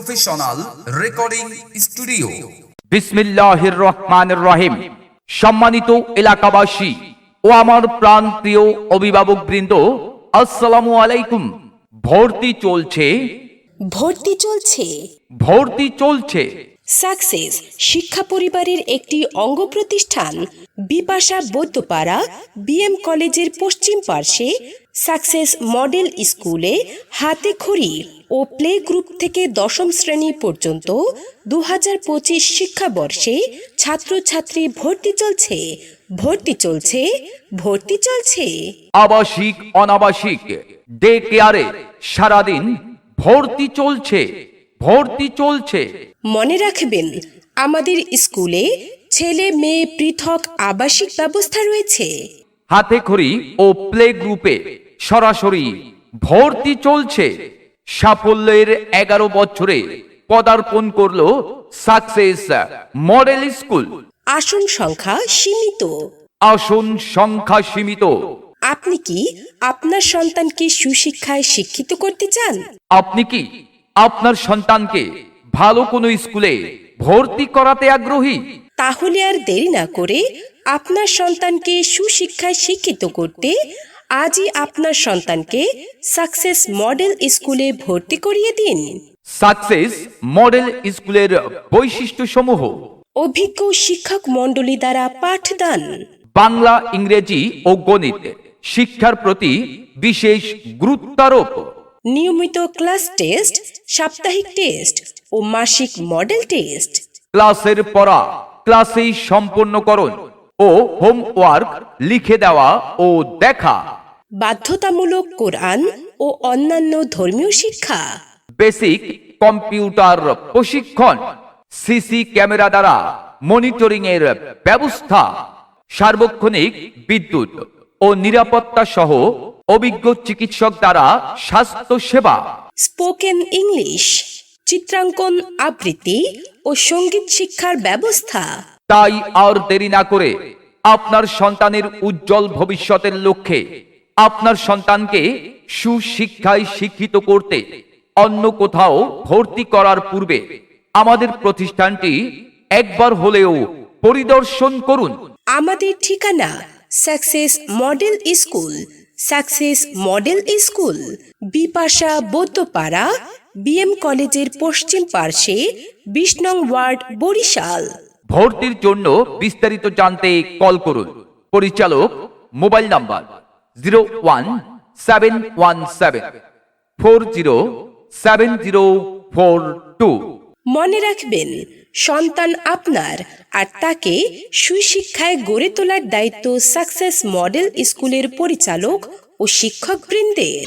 Professional recording studio বিসমিল্লাহির রহমানির রহিম সম্মানিত এলাকাবাসী ও আমার প্রাণ প্রিয় অভিভাবক বৃন্দ আসসালামু আলাইকুম। ভর্তি চলছে। ভর্তি চলছে। ভর্তি চলছে। সাকসেস শিক্ষা পরিবারের একটি অঙ্গ প্রতিষ্ঠান বিপাশা বৈদ্যপাড়া বিএম কলেজের পশ্চিম পার্শ্বে সাকসেস মডেল স্কুলে হাতে খড়ি ও প্লে গ্রুপ থেকে দশম শ্রেণি পর্যন্ত দু হাজার পঁচিশ শিক্ষাবর্ষে ছাত্রছাত্রী ভর্তি চলছে। ভর্তি চলছে ভর্তি চলছে। আবাসিক, অনাবাসিক ডে কেয়ারে সারাদিন ভর্তি চলছে। ভর্তি চলছে। মনে রাখবেন আমাদের স্কুলে ছেলে মেয়ে পৃথক আবাসিক ব্যবস্থা রয়েছে। হাতে খড়ি ও প্লে গ্রুপে সরাসরি ভর্তি চলছে। সাফল্যের এগারো বছরে পদার্পণ করল সাকসেস মডেল স্কুল। আসন সংখ্যা সীমিত। আসন সংখ্যা সীমিত। আপনি কি আপনার সন্তানকে সুশিক্ষায় শিক্ষিত করতে চান? আপনি কি আপনার সন্তানকে ভালো কোনো স্কুলে ভর্তি করাতে আগ্রহী? তাহলে আর দেরি না করে আপনার সন্তানকে সুশিক্ষায় শিক্ষিত করতে আজই আপনার সন্তানকে সাকসেস মডেল স্কুলে ভর্তি করিয়ে দিন। সাকসেস মডেল স্কুলের বৈশিষ্ট্য সমূহ অভিজ্ঞ শিক্ষক মণ্ডলী দ্বারা পাঠদান। বাংলা ইংরেজি ও গণিত শিক্ষার প্রতি বিশেষ গুরুত্বারোপ। নিয়মিত ক্লাস টেস্ট সাপ্তাহিক টেস্ট ও মাসিক মডেল টেস্ট। ক্লাসের পড়া ক্লাসেই সম্পূর্ণকরণ ও হোমওয়ার্ক লিখে দেওয়া ও দেখা। বাধ্যতামূলক কোরআন ও অন্যান্য ধর্মীয় শিক্ষা। বেসিক কম্পিউটার প্রশিক্ষণ সিসি ক্যামেরা দ্বারা মনিটরিং এর ব্যবস্থা সার্বক্ষণিক বিদ্যুৎ ও নিরাপত্তা সহ অভিজ্ঞ চিকিৎসক দ্বারা স্বাস্থ্য সেবা। স্পোকেন ইংলিশ চিত্রাঙ্কন আবৃত্তি ও সংগীত শিক্ষার ব্যবস্থা। তাই আর দেরি না করে আপনার সন্তানের উজ্জ্বল ভবিষ্যতের লক্ষ্যে আপনার সন্তানকে সুশিক্ষায় শিক্ষিত করতে অন্য কোথাও ভর্তি করার পূর্বে আমাদের প্রতিষ্ঠানটি একবার হলেও পরিদর্শন করুন। আমাদের ঠিকানা success model school success model school Bipasha Bouddhapara BM কলেজের পশ্চিম পার্শ্বে বিশ নং ওয়ার্ড বরিশাল। ভর্তির জন্য বিস্তারিত জানতে কল করুন। পরিচালক mobile number zero one seven one seven four zero seven zero four two. মনে রাখবেন সন্তান আপনার আর তাকে সুশিক্ষায় গড়ে তোলার দায়িত্ব সাকসেস মডেল স্কুলের পরিচালক ও শিক্ষকবৃন্দের।